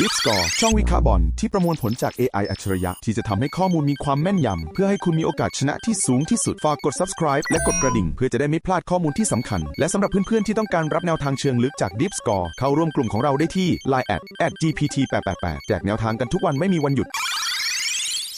Deep Score ช่องวิเคราะห์บอลที่ประมวลผลจาก AI อัจฉริยะ ที่จะทำให้ข้อมูลมีความแม่นยำ เพื่อให้คุณมีโอกาสชนะที่สูงที่สุด ฝากกด subscribe และกดกระดิ่ง เพื่อจะได้ไม่พลาดข้อมูลที่สำคัญ และสำหรับเพื่อนๆ ที่ต้องการรับแนวทางเชิงลึกจาก Deep Score เข้าร่วมกลุ่มของเราได้ที่ line at @gpt888 แจกแนวทางกันทุกวันไม่มีวันหยุด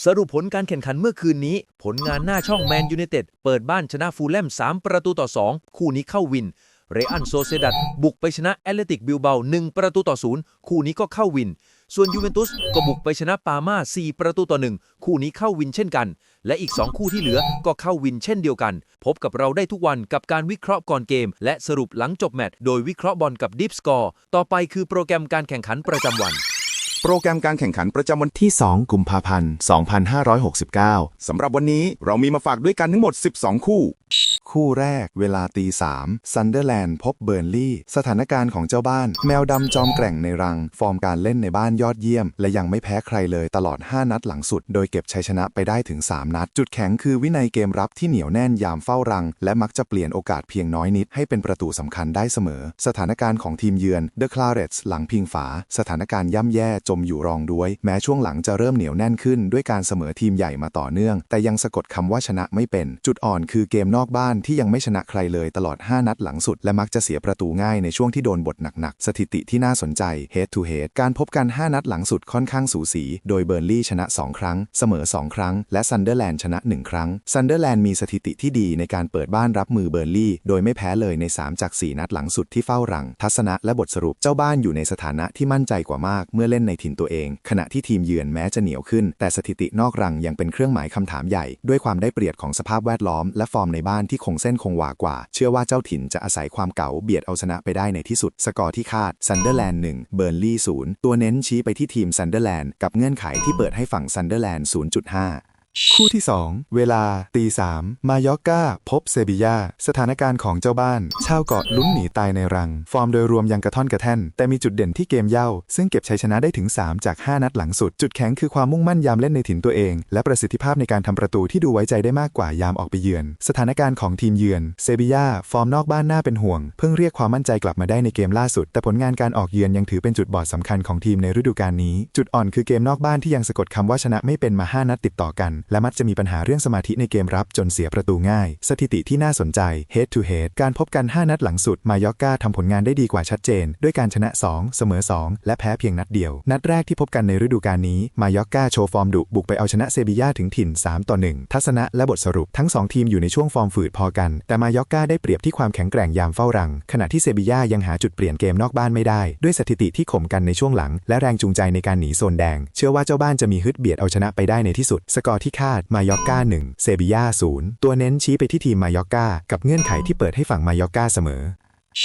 สรุปผลการแข่งขันเมื่อคืนนี้ ผลงานหน้าช่องแมนยู i นเต็ดเปิดบ้านชนะฟูลแลม3 ประตูต่อ 2 คู่นี้เข้าวิน เรอันโซเซดัดบุกไปชนะแอตเลติกบิลเบา1ประตูต่อ0คู่นี้ก็เข้าวิน ส่วนยูเวนตุสก็บุกไปชนะปาม่า4ประตูต่อ1คู่นี้เข้าวินเช่นกัน และอีก 2 คู่ที่เหลือก็เข้าวินเช่นเดียวกัน พบกับเราได้ทุกวันกับการวิเคราะห์ก่อนเกม และสรุปหลังจบแมตช์โดยวิเคราะห์บอลกับดิฟสกอร์ต่อไปคือโปรแกรมการแข่งขันประจำวันโปรแกรมการแข่งขันประจำวันที่ 2 กุมภาพันธ์ 2569 สำหรับวันนี้เรามีมาฝากด้วยกันทั้งหมด 12 คู่ คู่แรก เวลาตีสามซันเดอร์แลนด์พบเบิร์นลี่ สถานการณ์ของเจ้าบ้าน แมวดำจอมแกร่งในรัง ฟอร์มการเล่นในบ้านยอดเยี่ยม และยังไม่แพ้ใครเลยตลอด 5 นัดหลังสุด โดยเก็บชัยชนะไปได้ถึง 3 นัด จุดแข็งคือวินัยเกมรับที่เหนียวแน่นยามเฝ้ารัง และมักจะเปลี่ยนโอกาสเพียงน้อยนิด ให้เป็นประตูสำคัญได้เสมอ สถานการณ์ของทีมเยือนเดอะคลาเรตส์หลังพิงฝา สถานการณ์ย่ำแย่จมอยู่รองด้วย แม้ช่วงหลังจะเริ่มเหนียวแน่นขึ้น ด้วยการเสมอทีมใหญ่มาต่อเนื่อง แต่ยังสะกดคำว่าชนะไม่เป็น จุดอ่อนคือเกมนอกบ้านที่ยังไม่ชนะใครเลยตลอด 5 นัดหลังสุด และมักจะเสียประตูง่ายในช่วงที่โดนบทหนักๆ สถิติที่น่าสนใจ head to head การพบกัน 5 นัดหลังสุดค่อนข้างสูสี โดยเบอร์ลี่ชนะ 2 ครั้ง เสมอ 2 ครั้ง และซันเดอร์แลนด์ชนะ 1 ครั้งซันเดอร์แลนด์มีสถิติที่ดีในการเปิดบ้านรับมือเบอร์ลี่โดยไม่แพ้เลยใน 3 จาก 4 นัดหลังสุดที่เฝ้ารัง ทัศนะและบทสรุปเจ้าบ้านอยู่ในสถานะที่มั่นใจกว่ามาก เมื่อเล่นในถิ่นตัวเอง ขณะที่ทีมเยือนแม้จะเหนียวขึ้น แต่สถิตินอกรังยังเป็นเครื่องหมายคำถามใหญ่ ด้วยความได้เปรียบของสภาพแวดล้อมและฟอร์มในบ้านที่คงเส้นคงวากว่า เชื่อว่าเจ้าถิ่นจะอาศัยความเก๋าเบียดเอาชนะไปได้ในที่สุด สกอร์ที่คาดซันเดอร์แลนด์1เบอร์นลี่0ตัวเน้นชี้ไปที่ทีมซันเดอร์แลนด์กับเงื่อนไขที่เปิดให้ฝั่งซันเดอร์แลนด์0.5 คู่ที่ 2 เวลาตีสามมายอกกาพบเซบียาสถานการณ์ของเจ้าบ้าน ชาวเกาะลุ้นหนีตายในรัง ฟอร์มโดยรวมยังกระท่อนกระแท่น แต่มีจุดเด่นที่เกมเย่า ซึ่งเก็บชัยชนะได้ถึง 3 จาก 5 นัดหลังสุด จุดแข็งคือความมุ่งมั่นยามเล่นในถิ่นตัวเอง และประสิทธิภาพในการทำประตูที่ดูไว้ใจได้มากกว่ายามออกไปเยือน สถานการณ์ของทีมเยือนเซบียาฟอร์มนอกบ้านน่าเป็นห่วง เพิ่งเรียกความมั่นใจกลับมาได้ในเกมล่าสุด แต่ผลงานการออกเยือนยังถือเป็นจุดบอดสำคัญของทีมในฤดูกาลนี้ จุดอ่อนคือเกมนอกบ้านที่ยังสะกดคำว่าชนะไม่เป็นมาห้านัดติดต่อกันและมักจะมีปัญหาเรื่องสมาธิในเกมรับจนเสียประตูง่าย สถิติที่น่าสนใจ head to head การพบกัน 5 นัดหลังสุด มายอกกาทำผลงานได้ดีกว่าชัดเจน ด้วยการชนะ 2 เสมอ 2 และแพ้เพียงนัดเดียว นัดแรกที่พบกันในฤดูกาลนี้ มายอกกาโชว์ฟอร์มดุบุกไปเอาชนะเซบียาถึงถิ่น 3 ต่อ 1 ทัศนะและบทสรุปทั้ง 2 ทีมอยู่ในช่วงฟอร์มฝืดพอกัน แต่มายอกกาได้เปรียบที่ความแข็งแกร่งยามเฝ้ารัง ขณะที่เซบียายังหาจุดเปลี่ยนเกมนอกบ้านไม่ได้ ด้วยสถิติที่ข่มกันในช่วงหลัง และแรงจูงใจในการหนีโซนแดง เชื่อว่าเจ้าบ้านจะมีฮึดเบียดเอาชนะไปได้ในที่สุดสกอร์ที่ที่คาดมายอกกา1เซบียา0ตัวเน้นชี้ไปที่ทีมมายอกกากับเงื่อนไขที่เปิดให้ฝั่งมายอกกาเสมอ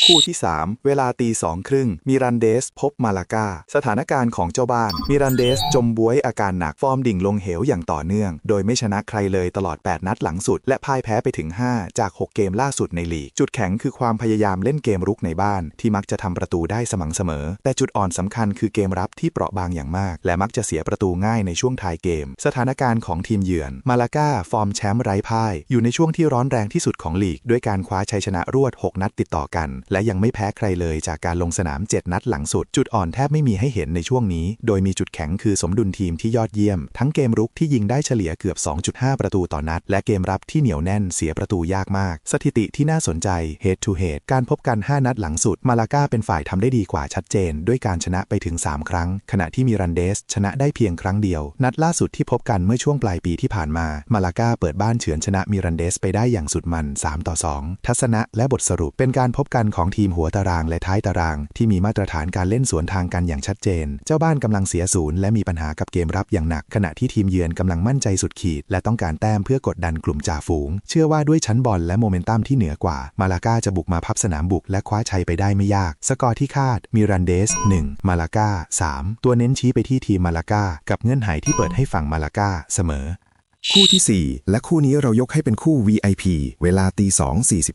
คู่ที่ 3 เวลาตีสองครึ่งมิรันเดสพบมาลากา สถานการณ์ของเจ้าบ้านมิรันเดสจมบวยอาการหนักฟอร์มดิ่งลงเหวอย่างต่อเนื่อง โดยไม่ชนะใครเลยตลอด 8 นัดหลังสุด และพ่ายแพ้ไปถึง 5 จาก 6 เกมล่าสุดในลีก จุดแข็งคือความพยายามเล่นเกมรุกในบ้าน ที่มักจะทำประตูได้สม่ำเสมอ แต่จุดอ่อนสำคัญคือเกมรับที่เปราะบางอย่างมาก และมักจะเสียประตูง่ายในช่วงท้ายเกม สถานการณ์ของทีมเยือนมาลากาฟอร์มแชมป์ไร้พ่ายอยู่ในช่วงที่ร้อนแรงที่สุดของลีก ด้วยการคว้าชัยชนะรวด 6 นัดติดต่อกันและยังไม่แพ้ใครเลยจากการลงสนาม 7 นัดหลังสุด จุดอ่อนแทบไม่มีให้เห็นในช่วงนี้ โดยมีจุดแข็งคือสมดุลทีมที่ยอดเยี่ยม ทั้งเกมรุกที่ยิงได้เฉลี่ยเกือบ 2.5 ประตูต่อนัด และเกมรับที่เหนียวแน่นเสียประตูยากมาก สถิติที่น่าสนใจ head to head การพบกัน 5 นัดหลังสุด มาลาก้าเป็นฝ่ายทำได้ดีกว่าชัดเจน ด้วยการชนะไปถึง 3 ครั้ง ขณะที่มิรันเดส ชนะได้เพียงครั้งเดียว นัดล่าสุดที่พบกันเมื่อช่วงปลายปีที่ผ่านมา มาลาก้าเปิดบ้านเฉือนชนะมิรันเดสไปได้อย่างสุดมัน 3 ต่อ 2 ทัศนะและบทสรุปเป็นการพบกันของทีมหัวตารางและท้ายตาราง ที่มีมาตรฐานการเล่นสวนทางกันอย่างชัดเจน เจ้าบ้านกำลังเสียศูนย์และมีปัญหากับเกมรับอย่างหนัก ขณะที่ทีมเยือนกำลังมั่นใจสุดขีด และต้องการแต้มเพื่อกดดันกลุ่มจ่าฝูง เชื่อว่าด้วยชั้นบอลและโมเมนตัมที่เหนือกว่า มาลาก้าจะบุกมาพับสนามบุกและคว้าชัยไปได้ไม่ยาก สกอร์ที่คาด มิรันเดส 1 มาลาก้า 3 ตัวเน้นชี้ไปที่ทีมมาลาก้ากับเงื่อนไขที่เปิดให้ฝั่งมาลาก้าเสมอ คู่ที่ 4 และคู่นี้เรายกให้เป็นคู่ VIP เวลาตี 2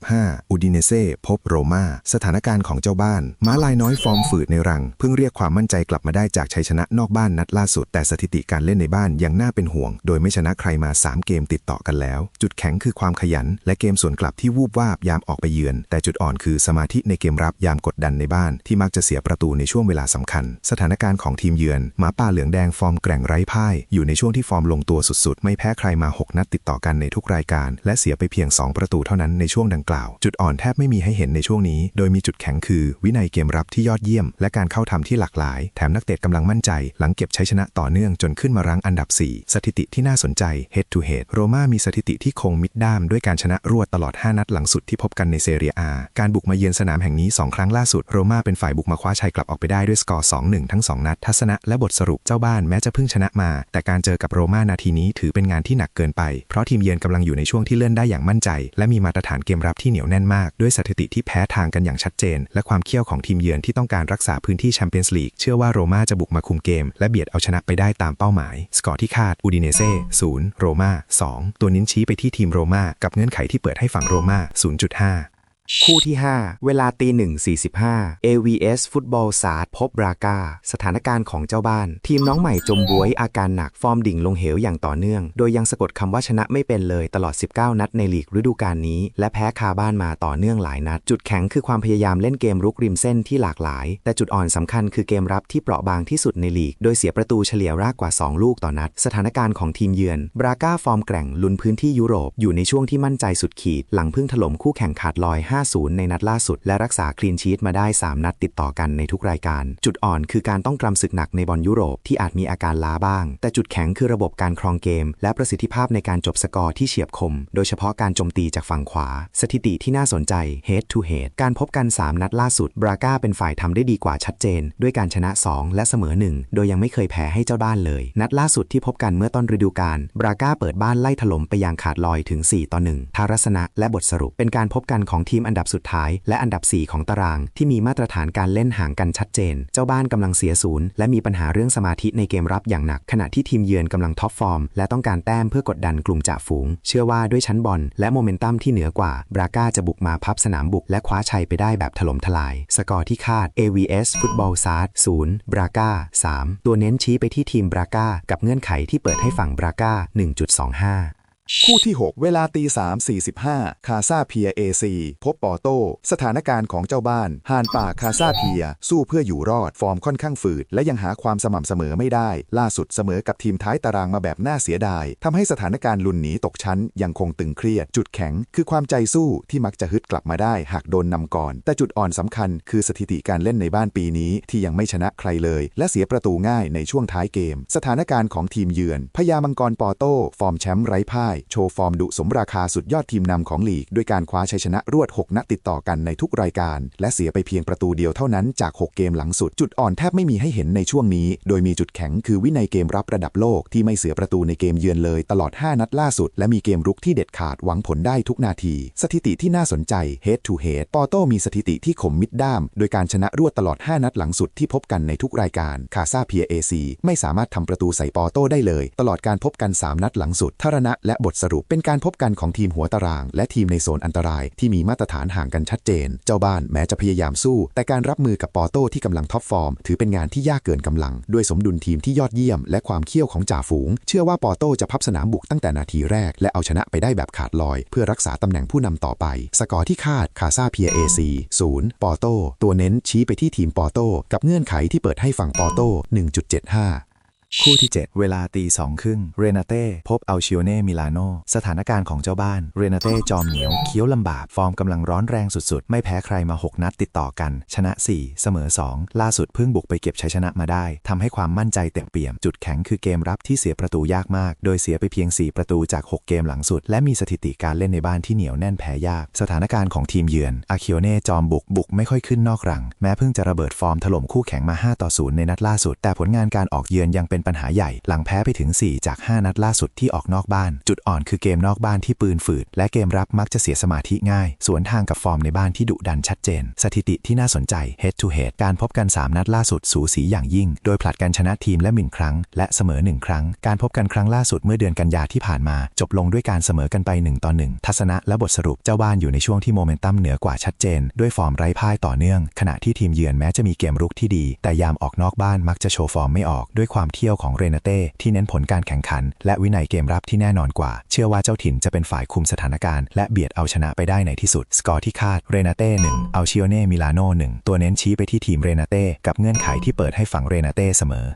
45อูดิเนเซ่พบโรมาสถานการณ์ของเจ้าบ้าน ม้าลายน้อยฟอร์มฝืดในรัง เพิ่งเรียกความมั่นใจกลับมาได้จากชัยชนะนอกบ้านนัดล่าสุด แต่สถิติการเล่นในบ้านยังน่าเป็นห่วง โดยไม่ชนะใครมา 3 เกมติดต่อกันแล้ว จุดแข็งคือความขยัน และเกมสวนกลับที่วูบวาบยามออกไปเยือน แต่จุดอ่อนคือสมาธิในเกมรับยามกดดันในบ้าน ที่มักจะเสียประตูในช่วงเวลาสำคัญ สถานการณ์ของทีมเยือนหมาป่าเหลืองแดงฟอร์มแกร่งไร้พ่ายอยู่ในช่วงที่ฟอร์มลงตัวสุดๆ ไม่แพ้ใครมา 6 นัดติดต่อกันในทุกรายการ และเสียไปเพียง 2 ประตูเท่านั้นในช่วงดังกล่าว จุดอ่อนแทบไม่มีให้เห็นในช่วงนี้ โดยมีจุดแข็งคือ วินัยเกมรับที่ยอดเยี่ยม และการเข้าทำที่หลากหลาย แถมนักเตะกำลังมั่นใจ หลังเก็บชัยชนะต่อเนื่องจนขึ้นมารั้งอันดับ 4 สถิติที่น่าสนใจ head to head โรม่ามีสถิติที่คงมิดด้ามด้วยการชนะรวดตลอด 5 นัดหลังสุดที่พบกันในเซเรียอาการบุกมาเยือนสนามแห่งนี้ 2 ครั้งล่าสุดโรม่าเป็นฝ่ายบุกมาคว้าชัยกลับออกไปได้ด้วยสกอร์ 2-1 ทั้ง 2 นัด ทัศนะและบทสรุปเจ้าบ้านแม้จะเพิ่งชนะมา แต่การเจอกับโรม่านาทีนี้ถือเป็นงานที่หนักเกินไป เพราะทีมเยือนกำลังอยู่ในช่วงที่เลื่อนได้อย่างมั่นใจ และมีมาตรฐานเกมรับที่เหนียวแน่นมาก ด้วยสถิติที่แพ้ทางกันอย่างชัดเจน และความเขี้ยวของทีมเยือนที่ต้องการรักษาพื้นที่แชมเปี้ยนส์ลีกเชื่อว่าโรม่าจะบุกมาคุมเกม และเบียดเอาชนะไปได้ตามเป้าหมาย สกอร์ที่คาดอูดิเนเซ่0โรม่า2ตัวนิ้นชี้ไปที่ทีมโรม่ากับเงื่อนไขที่เปิดให้ฝั่งโรม่า0.5 คู่ที่ 5 เวลาตีหนึ่ง45 AVS ฟุตบอลซาร์พบบราก้า สถานการณ์ของเจ้าบ้าน ทีมน้องใหม่จมบวยอาการหนักฟอร์มดิ่งลงเหวอย่างต่อเนื่อง โดยยังสะกดคำว่าชนะไม่เป็นเลยตลอด 19 นัดในลีกฤดูกาลนี้ และแพ้คาบ้านมาต่อเนื่องหลายนัด จุดแข็งคือความพยายามเล่นเกมรุกริมเส้นที่หลากหลาย แต่จุดอ่อนสำคัญคือเกมรับที่เปราะบางที่สุดในลีก โดยเสียประตูเฉลี่ยรากกว่า 2 ลูกต่อนัด สถานการณ์ของทีมเยือนบราก้าฟอร์มแกร่งลุนพื้นที่ยุโรปอยู่ในช่วงที่มั่นใจสุดขีด หลังเพิ่งถล่มคู่แข่งขาดลอย5-0 ในนัดล่าสุด และรักษาคลีนชีตมาได้ 3 นัดติดต่อกันในทุกรายการ จุดอ่อนคือการต้องกำศึกหนักในบอลยุโรปที่อาจมีอาการล้าบ้าง แต่จุดแข็งคือระบบการครองเกม และประสิทธิภาพในการจบสกอร์ที่เฉียบคม โดยเฉพาะการโจมตีจากฝั่งขวา สถิติที่น่าสนใจ head to head การพบกัน 3 นัดล่าสุด บราก้าเป็นฝ่ายทำได้ดีกว่าชัดเจน ด้วยการชนะ 2 และเสมอ 1 โดยยังไม่เคยแพ้ให้เจ้าบ้านเลย นัดล่าสุดที่พบกันเมื่อต้นฤดูกาลบราก้าเปิดบ้านไล่ถล่มไปอย่างขาดลอยถึง4ต่อ1ทารสนะและบทสรุปเป็นการพบกันของทีมอันดับสุดท้าย และอันดับ 4 ของตาราง ที่มีมาตรฐานการเล่นห่างกันชัดเจน เจ้าบ้านกำลังเสียศูนย์และมีปัญหาเรื่องสมาธิในเกมรับอย่างหนัก ขณะที่ทีมเยือนกำลังท็อปฟอร์ม และต้องการแต้มเพื่อกดดันกลุ่มจ่าฝูง เชื่อว่าด้วยชั้นบอลและโมเมนตัมที่เหนือกว่าบราก้าจะบุกมาพับสนามบุกและคว้าชัยไปได้แบบถล่มทลาย สกอร์ที่คาด AVS ฟุตบอลซาร์ด0บราก้า3ตัวเน้นชี้ไปที่ทีมบราก้ากับเงื่อนไขที่เปิดให้ฝั่งบราก้า1.25 คู่ที่ 6 เวลาตี 3 45 คาซาเพียเอซีพบปอโต้สถานการณ์ของเจ้าบ้านฮานป่าคาซาเพีย สู้เพื่ออยู่รอดฟอร์มค่อนข้างฝืด และยังหาความสม่ำเสมอไม่ได้ ล่าสุดเสมอกับทีมท้ายตารางมาแบบน่าเสียดายทำให้สถานการณ์ลุนหนีตกชั้น ยังคงตึงเครียด จุดแข็ง คือความใจสู้ที่มักจะฮึดกลับมาได้ หากโดนนำก่อน แต่จุดอ่อนสำคัญ คือสถิติการเล่นในบ้านปีนี้ ที่ยังไม่ชนะใครเลย และเสียประตูง่ายในช่วงท้ายเกม สถานการณ์ของทีมเยือนพญามังกรปอโต้ฟอร์มแชมป์ไร้พ่ายโชว์ฟอร์มดุสมราคาสุดยอดทีมนำของลีก ด้วยการคว้าชัยชนะรวด 6 นัดติดต่อกันในทุกรายการ และเสียไปเพียงประตูเดียวเท่านั้นจาก 6 เกมหลังสุด จุดอ่อนแทบไม่มีให้เห็นในช่วงนี้ โดยมีจุดแข็งคือวินัยเกมรับระดับโลกที่ไม่เสียประตูในเกมเยือนเลยตลอด 5 นัดล่าสุด และมีเกมรุกที่เด็ดขาดหวังผลได้ทุกนาที สถิติที่น่าสนใจ head to head ปอโต้มีสถิติที่ขมมิดด้าม โดยการชนะรวดตลอด 5 นัดหลังสุดที่พบกันในทุกรายการคาซาเพียเอซีไม่สามารถทำประตูใส่ปอโต้ได้เลย ตลอดการพบกัน 3 นัดหลังสุดทารณะและบทสรุปเป็นการพบกันของทีมหัวตาราง และทีมในโซนอันตรายที่มีมาตรฐานห่างกันชัดเจน เจ้าบ้านแม้จะพยายามสู้ แต่การรับมือกับปอโต้ที่กำลังท็อปฟอร์ม ถือเป็นงานที่ยากเกินกำลัง ด้วยสมดุลทีมที่ยอดเยี่ยม และความเขี้ยวของจ่าฝูง เชื่อว่าปอโต้จะพับสนามบุกตั้งแต่นาทีแรก และเอาชนะไปได้แบบขาดลอย เพื่อรักษาตำแหน่งผู้นำต่อไป สกอร์ที่คาดคาซาเพียเอซีศูนย์ปอโต้ตัวเน้นชี้ไปที่ทีมปอโต้กับเงื่อนไขที่เปิดให้ฝั่งปอโต้1.75 คู่ที่ 7 เวลาตีสองครึ่งเรนาเต้พบอัลชิโอเน่มิลานโนสถานการณ์ของเจ้าบ้านเรนาเต้จอมเหนียวเคี้ยวลำบาก ฟอร์มกำลังร้อนแรงสุดๆ ไม่แพ้ใครมา 6 นัดติดต่อกัน ชนะ 4 เสมอ 2 ล่าสุดเพิ่งบุกไปเก็บชัยชนะมาได้ทำให้ความมั่นใจเต็มเปี่ยม จุดแข็งคือเกมรับที่เสียประตูยากมาก โดยเสียไปเพียง 4 ประตูจาก 6 เกมหลังสุด และมีสถิติการเล่นในบ้านที่เหนียวแน่นแพ้ยาก สถานการณ์ของทีมเยือนอาคิโอเน่จอมบุกบุกไม่ค่อยขึ้นนอกรัง แม้เพิ่งจะระเบิดฟอร์มถล่มคู่แข่งมา5ต่อ0ในนัดล่าสุด แต่ผลงานการออกเยือนยังเป็นเป็นปัญหาใหญ่ หลังแพ้ไปถึง 4 จาก 5 นัดล่าสุดที่ออกนอกบ้าน จุดอ่อนคือเกมนอกบ้านที่ปืนฝืด และเกมรับมักจะเสียสมาธิง่าย สวนทางกับฟอร์มในบ้านที่ดุดันชัดเจน สถิติที่น่าสนใจ head to head การพบกัน 3 นัดล่าสุดสูสีอย่างยิ่ง โดยผลัดกันชนะทีมและหมิ่นครั้ง และเสมอ 1 ครั้ง การพบกันครั้งล่าสุดเมื่อเดือนกันยาที่ผ่านมา จบลงด้วยการเสมอกันไป1ต่อ1ทัศนะและบทสรุปเจ้าบ้านอยู่ในช่วงที่โมเมนตัมเหนือกว่าชัดเจน ด้วยฟอร์มไร้พ่ายต่อเนื่อง ขณะที่ทีมเยือนแม้จะมีเกมรุกที่ดี แต่ยามออกนอกบ้านมักจะโชว์ฟอร์มไม่ออกด้วยความเที่ยวของเรนาเต้ที่เน้นผลการแข่งขัน และวินัยเกมรับที่แน่นอนกว่า เชื่อว่าเจ้าถิ่นจะเป็นฝ่ายคุมสถานการณ์และเบียดเอาชนะไปได้ในที่สุด สกอร์ที่คาดเรนาเต้1เอาชิโอเน่มิลานโน่งตัวเน้นชี้ไปที่ทีมเรนาเต้กับเงื่อนไขที่เปิดให้ฝั่งเรนาเต้เสมอ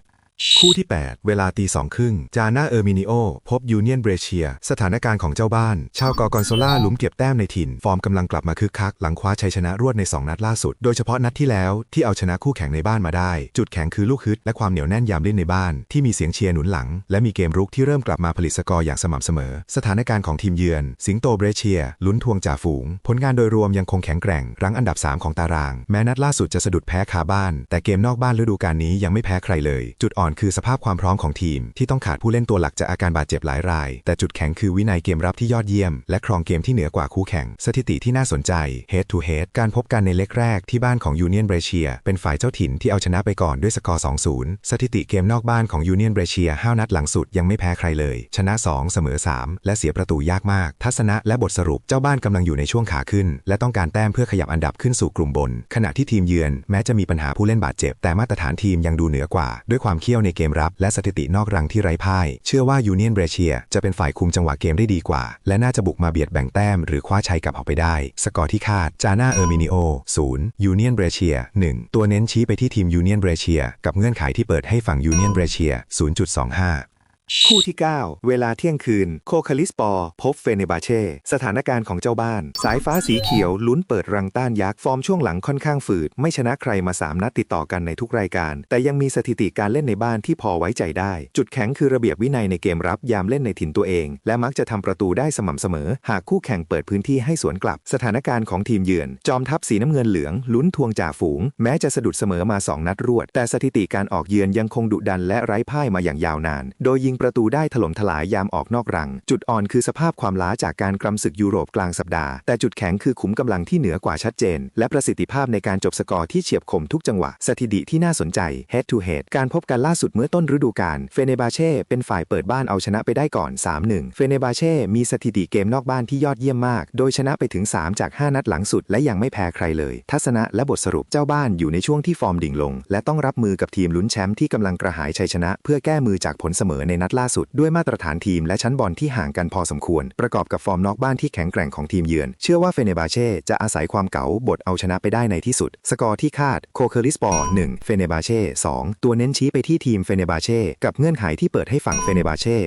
คู่ที่ 8 เวลาตีสองครึ่ง จาน่าเออร์มินิโอ พบยูเนียนเบรเชีย สถานการณ์ของเจ้าบ้าน ชาวกอกอนโซล่าหลุมเก็บแต้มในถิ่น ฟอร์มกำลังกลับมาคึกคัก หลังคว้าชัยชนะรวดใน 2 นัดล่าสุด โดยเฉพาะนัดที่แล้วที่เอาชนะคู่แข่งในบ้านมาได้ จุดแข็งคือลูกฮึดและความเหนียวแน่นยามเล่นในบ้าน ที่มีเสียงเชียร์หนุนหลัง และมีเกมรุกที่เริ่มกลับมาผลิตสกอร์อย่างสม่ำเสมอ สถานการณ์ของทีมเยือน สิงโตเบรเชียลุ้นทวงจ่าฝูง ผลงานโดยรวมยังคงแข็งแกร่ง รั้งอันดับ 3 ของตาราง แม้นัดล่าสุดจะสะดุดแพ้คาบ้าน แต่เกมนอกบ้านฤดูกาลนี้ยังไม่แพ้ใครเลย จุดอ่อนคือสภาพความพร้อมของทีม ที่ต้องขาดผู้เล่นตัวหลักจากอาการบาดเจ็บหลายราย แต่จุดแข็งคือวินัยเกมรับที่ยอดเยี่ยม และครองเกมที่เหนือกว่าคู่แข่ง สถิติที่น่าสนใจ head to head การพบกันในเล็กแรกที่บ้านของยูเนียนเบรเชียเป็นฝ่ายเจ้าถิ่นที่เอาชนะไปก่อนด้วยสกอร์ 2-0 สถิติเกมนอกบ้านของยูเนียนเบรเชีย5นัดหลังสุดยังไม่แพ้ใครเลย ชนะ 2 เสมอ 3 และเสียประตูยากมาก ทัศนะและบทสรุปเจ้าบ้านกำลังอยู่ในช่วงขาขึ้น และต้องการแต้มเพื่อขยับอันดับขึ้นสู่กลุ่มบน ขณะที่ทีมเยือนแม้จะมีปัญหาผู้เล่นบาดเจ็บแต่มาตรฐานทีมยังดูเหนือกว่าด้วยความเขี้ยวในเกมรับ และสถิตินอกรังที่ไร้พ่าย เชื่อว่ายูเนียนเบรเชียจะเป็นฝ่ายคุมจังหวะเกมได้ดีกว่า และน่าจะบุกมาเบียดแบ่งแต้มหรือคว้าชัยกลับออกไปได้ สกอร์ที่คาด จาน่าเออร์มินิโอ0ยูเนียนเบรเชีย1ตัวเน้นชี้ไปที่ทีมยูเนียนเบรเชียกับเงื่อนไขที่เปิดให้ฝั่งยูเนียนเบรเชีย0.25 คู่ที่ 9 เวลาเที่ยงคืน โคคาลิสปอร์พบเฟเนบาเช่ สถานการณ์ของเจ้าบ้าน สายฟ้าสีเขียวลุ้นเปิดรังต้านยักษ์ ฟอร์มช่วงหลังค่อนข้างฝืด ไม่ชนะใครมา 3 นัดติดต่อกันในทุกรายการ แต่ยังมีสถิติการเล่นในบ้านที่พอไว้ใจได้ จุดแข็งคือระเบียบวินัยในเกมรับยามเล่นในถิ่นตัวเอง และมักจะทำประตูได้สม่ำเสมอ หากคู่แข่งเปิดพื้นที่ให้สวนกลับ สถานการณ์ของทีมเยือน จอมทัพสีน้ำเงินเหลือง ลุ้นทวงจ่าฝูง แม้จะสะดุดเสมอมา 2 นัดรวด แต่สถิติการออกเยือนยังคงดุดันและไร้พ่ายมาอย่างยาวนาน โดยยิงประตูได้ถล่มทลายยามออกนอกรัง จุดอ่อนคือสภาพความล้าจากการกรำศึกยุโรปกลางสัปดาห์ แต่จุดแข็งคือขุมกำลังที่เหนือกว่าชัดเจน และประสิทธิภาพในการจบสกอร์ที่เฉียบคมทุกจังหวะ สถิติที่น่าสนใจ head to head การพบกันล่าสุดเมื่อต้นฤดูกาลเฟเนบาเช่เป็นฝ่ายเปิดบ้านเอาชนะไปได้ก่อน 3-1 เฟเนบาเช่มีสถิติเกมนอกบ้านที่ยอดเยี่ยมมาก โดยชนะไปถึง 3 จาก 5 นัดหลังสุดและยังไม่แพ้ใครเลย ทัศนะและบทสรุปเจ้าบ้านอยู่ในช่วงที่ฟอร์มดิ่งลง และต้องรับมือกับทีมลุ้นแชมป์ที่กำลังกระหายชัยชนะ เพื่อแก้มือจากผลเสมอในนัดล่าสุดด้วยมาตรฐานทีมและชั้นบอลที่ห่างกันพอสมควร ประกอบกับฟอร์มนอกบ้านที่แข็งแกร่งของทีมเยือน เชื่อว่าเฟเนบาเช่จะอาศัยความเก๋าบทเอาชนะไปได้ในที่สุด สกอร์ที่คาดโคเคอริสปอร์1เฟเนบาเช่2ตัวเน้นชี้ไปที่ทีมเฟเนบาเช่กับเงื่อนไขที่เปิดให้ฝั่งเฟเนบาเช่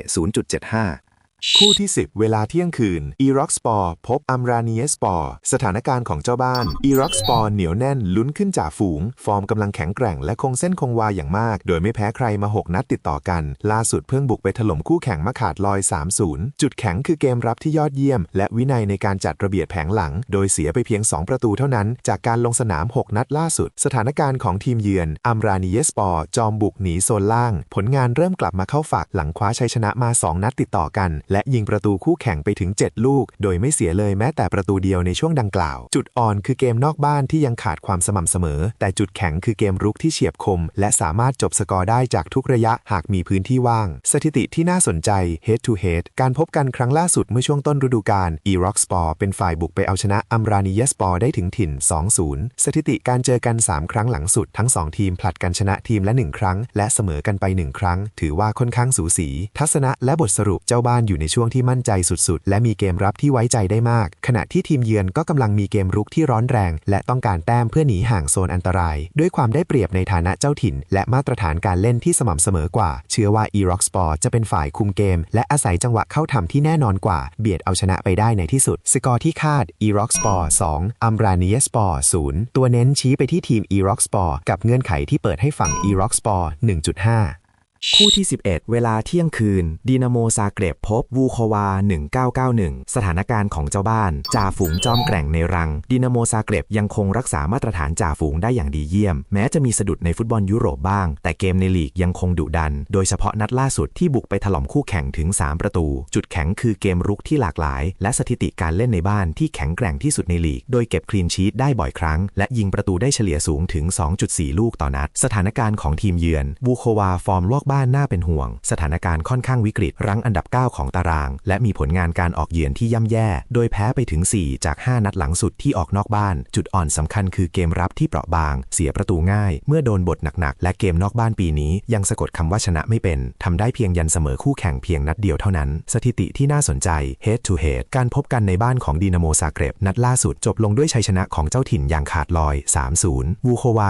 0.75 คู่ที่ 10 เวลาเที่ยงคืนอีร็อกสปอร์พบอัมราเนียสปอร์สถานการณ์ของเจ้าบ้านอีร็อกสปอร์เหนียวแน่นลุ้นขึ้นจ่าฝูง ฟอร์มกำลังแข็งแกร่งและคงเส้นคงวาอย่างมาก โดยไม่แพ้ใครมา 6 นัดติดต่อกัน ล่าสุดเพิ่งบุกไปถล่มคู่แข่งมาขาดลอย 3-0 จุดแข็งคือเกมรับที่ยอดเยี่ยม และวินัยในการจัดระเบียบแผงหลัง โดยเสียไปเพียง 2 ประตูเท่านั้น จากการลงสนาม 6 นัดล่าสุด สถานการณ์ของทีมเยือนอัมราเนียสปอร์จอมบุกหนีโซนล่าง ผลงานเริ่มกลับมาเข้าฝักหลังคว้าชัยชนะมาสองนัดติดต่อกันและและยิงประตูคู่แข่งไปถึง 7 ลูก โดยไม่เสียเลยแม้แต่ประตูเดียวในช่วงดังกล่าว จุดอ่อนคือเกมนอกบ้านที่ยังขาดความสม่ำเสมอ แต่จุดแข็งคือเกมรุกที่เฉียบคม และสามารถจบสกอร์ได้จากทุกระยะหากมีพื้นที่ว่าง สถิติที่น่าสนใจ head to head การพบกันครั้งล่าสุดเมื่อช่วงต้นฤดูกาล e r o k Sport เป็นฝ่ายบุกไปเอาชนะอัมรานียสปอร์ได้ถึงถิ่น 2-0 สถิติการเจอกัน 3 ครั้งหลังสุดทั้ง 2 ทีมผลัดกันชนะทีมละ 1 ครั้ง และเสมอกันไป 1 ครั้ง ถือว่าค่อนข้างสูสี ทัศนะและบทสรุปเจ้าบ้านอยู่ในช่วงที่มั่นใจสุดๆ และมีเกมรับที่ไว้ใจได้มาก ขณะที่ทีมเยือนก็กำลังมีเกมรุกที่ร้อนแรง และต้องการแต้มเพื่อหนีห่างโซนอันตราย ด้วยความได้เปรียบในฐานะเจ้าถิ่น และมาตรฐานการเล่นที่สม่ำเสมอกว่า เชื่อว่า e r o k Sport จะเป็นฝ่ายคุมเกม และอาศัยจังหวะเข้าทำที่แน่นอนกว่า เบียดเอาชนะไปได้ในที่สุด สกอร์ที่คาด e r o k Sport 2อัมรานียสปอร์0ตัวเน้นชี้ไปที่ทีม e r o k Sport กับเงื่อนไขที่เปิดให้ฝั่ง e r o k Sport 1.5 คู่ที่ 11 เวลาเที่ยงคืน ดินาโมซาเกรบพบวูโควา 1991 สถานการณ์ของเจ้าบ้าน จ่าฝูงจอมแกร่งในรัง ดินาโมซาเกรบยังคงรักษามาตรฐานจ่าฝูงได้อย่างดีเยี่ยม แม้จะมีสะดุดในฟุตบอลยุโรปบ้าง แต่เกมในลีกยังคงดุดัน โดยเฉพาะนัดล่าสุดที่บุกไปถล่มคู่แข่งถึง 3 ประตู จุดแข็งคือเกมรุกที่หลากหลาย และสถิติการเล่นในบ้านที่แข็งแกร่งที่สุดในลีก โดยเก็บคลีนชีตได้บ่อยครั้ง และยิงประตูได้เฉลี่ยสูงถึง 2.4 ลูกต่อนัด สถานการณ์ของทีมเยือนวูโควาฟอร์มลอกบ้านานน่าเป็นห่วง สถานการณ์ค่อนข้างวิกฤต รั้งอันดับ 9 ของตาราง และมีผลงานการออกเยือนที่ย่ำแย่ โดยแพ้ไปถึง 4 จาก 5 นัดหลังสุดที่ออกนอกบ้าน จุดอ่อนสำคัญคือเกมรับที่เปราะบาง เสียประตูง่าย เมื่อโดนบทหนักๆ และเกมนอกบ้านปีนี้ ยังสะกดคำว่าชนะไม่เป็นทำได้เพียงยันเสมอคู่แข่งเพียงนัดเดียวเท่านั้น สถิติที่น่าสนใจ head to head การพบกันในบ้านของดีนาโมซาเกรบนัดล่าสุดจบลงด้วยชัยชนะของเจ้าถิ่นอย่างขาดลอย 3-0 วูโควา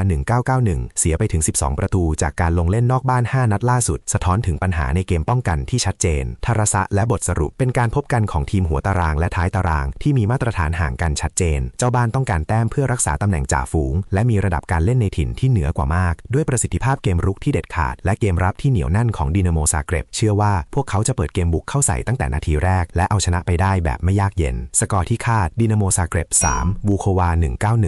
1991 เสียไปถึง 12 ประตู จากการลงเล่นนอกบ้าน 5 นัดล่าสุดสะท้อนถึงปัญหาในเกมป้องกันที่ชัดเจนทารสะและบทสรุปเป็นการพบกันของทีมหัวตารางและท้ายตาราง ที่มีมาตรฐานห่างกันชัดเจน เจ้าบ้านต้องการแต้มเพื่อรักษาตำแหน่งจ่าฝูง และมีระดับการเล่นในถิ่นที่เหนือกว่ามาก ด้วยประสิทธิภาพเกมรุกที่เด็ดขาด และเกมรับที่เหนียวแน่นของดินาโมซาเกร็บเชื่อว่าพวกเขาจะเปิดเกมบุกเข้าใส่ตั้งแต่นาทีแรก และเอาชนะไปได้แบบไม่ยากเย็น สกอร์ที่คาดดินาโมซาเกร็บ3บูโควา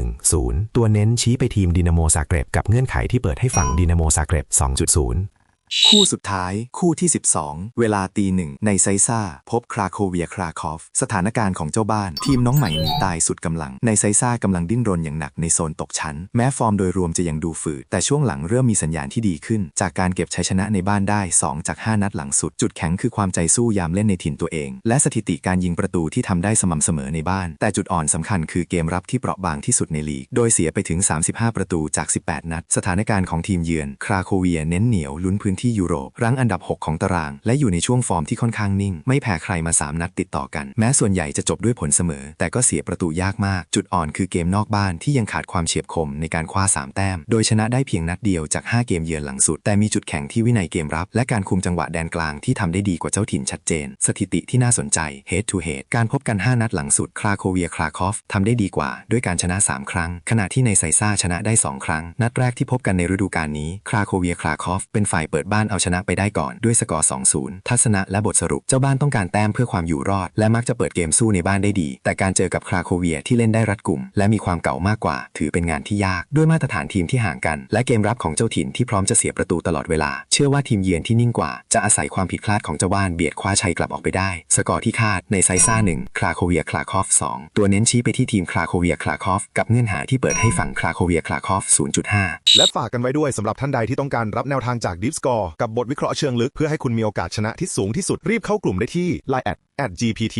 1910 ตัวเน้นชี้ไปทีมดินาโมซาเกร็บกับเงื่อนไขที่เปิดให้ฝั่งดินาโมซาเกรบ2.0 คู่สุดท้ายคู่ที่ 12 เวลาตีหนึ่งในไซซ่า พบคราโคเวียคราคอฟ สถานการณ์ของเจ้าบ้าน ทีมน้องใหม่หนีตายสุดกำลัง ในไซซ่ากำลังดิ้นรนอย่างหนักในโซนตกชั้น แม้ฟอร์มโดยรวมจะยังดูฝืด แต่ช่วงหลังเริ่มมีสัญญาณที่ดีขึ้น จากการเก็บชัยชนะในบ้านได้ 2 จาก 5 นัดหลังสุด จุดแข็งคือความใจสู้ยามเล่นในถิ่นตัวเอง และสถิติการยิงประตูที่ทำได้สม่ำเสมอในบ้าน แต่จุดอ่อนสำคัญคือเกมรับที่เปราะบางที่สุดในลีก โดยเสียไปถึง 35 ประตูจาก 18 นัด สถานการณ์ของทีมเยือนคราโคเวียเน้นเหนียวลุ้นพื้นที่ยุโรป รั้งอันดับ 6 ของตาราง และอยู่ในช่วงฟอร์มที่ค่อนข้างนิ่ง ไม่แพ้ใครมา 3 นัดติดต่อกัน แม้ส่วนใหญ่จะจบด้วยผลเสมอ แต่ก็เสียประตูยากมาก จุดอ่อนคือเกมนอกบ้านที่ยังขาดความเฉียบคมในการคว้า 3 แต้ม โดยชนะได้เพียงนัดเดียวจาก 5 เกมเยือนหลังสุด แต่มีจุดแข็งที่วินัยเกมรับ และการคุมจังหวะแดนกลางที่ทำได้ดีกว่าเจ้าถิ่นชัดเจน สถิติที่น่าสนใจ head to head การพบกัน 5 นัดหลังสุดคราโคเวียคราคอฟทำได้ดีกว่า ด้วยการชนะ 3 ครั้ง ขณะที่ในไซซ่าชนะได้ 2 ครั้ง นัดแรกที่พบกันในฤดูกาลนี้คราโคเวียคราคอฟเป็นฝ่ายเปิดบ้านเอาชนะไปได้ก่อนด้วยสกอร์ 2-0 ทัศนะและบทสรุป เจ้าบ้านต้องการแต้มเพื่อความอยู่รอด และมักจะเปิดเกมสู้ในบ้านได้ดี แต่การเจอกับคราโคเวียที่เล่นได้รัดกุม และมีความเก่ามากกว่า ถือเป็นงานที่ยาก ด้วยมาตรฐานทีมที่ห่างกัน และเกมรับของเจ้าถิ่นที่พร้อมจะเสียประตูตลอดเวลา เชื่อว่าทีมเยือนที่นิ่งกว่า จะอาศัยความผิดพลาดของเจ้าบ้านเบียดคว้าชัยกลับออกไปได้ สกอร์ที่คาดในไซซ่า1คราโคเวียคราคอฟ2ตัวเน้นชี้ไปที่ทีมคราโคเวียคราคอฟกับเงื่อนหาที่เปิดให้ฝั่งคราโคเวียคราคอฟ0.5 และฝากกันไว้ด้วยสำหรับท่านใดที่ต้องการรับแนวทางจาก Deep Score กักับบทวิเคราะห์เชิงลึกเพื่อให้คุณมีโอกาสชนะที่สูงที่สุดรีบเข้ากลุ่มได้ที่ Line at at gpt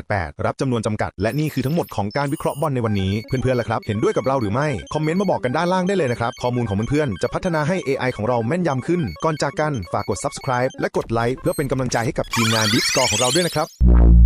888รับจำนวนจำกัด และนี่คือทั้งหมดของการวิเคราะห์บอลในวันนี้ เพื่อนๆล่ะครับ เห็นด้วยกับเราหรือไม่ คอมเมนต์มาบอกกันด้านล่างได้เลยนะครับ ข้อมูลของเพื่อนๆ จะพัฒนาให้ AI ของเราแม่นยำขึ้น ก่อนจากกัน ฝากกด subscribe และกดไลค์เพื่อเป็นกำลังใจให้กับทีมงานดิสกอของเราด้วยนะครับ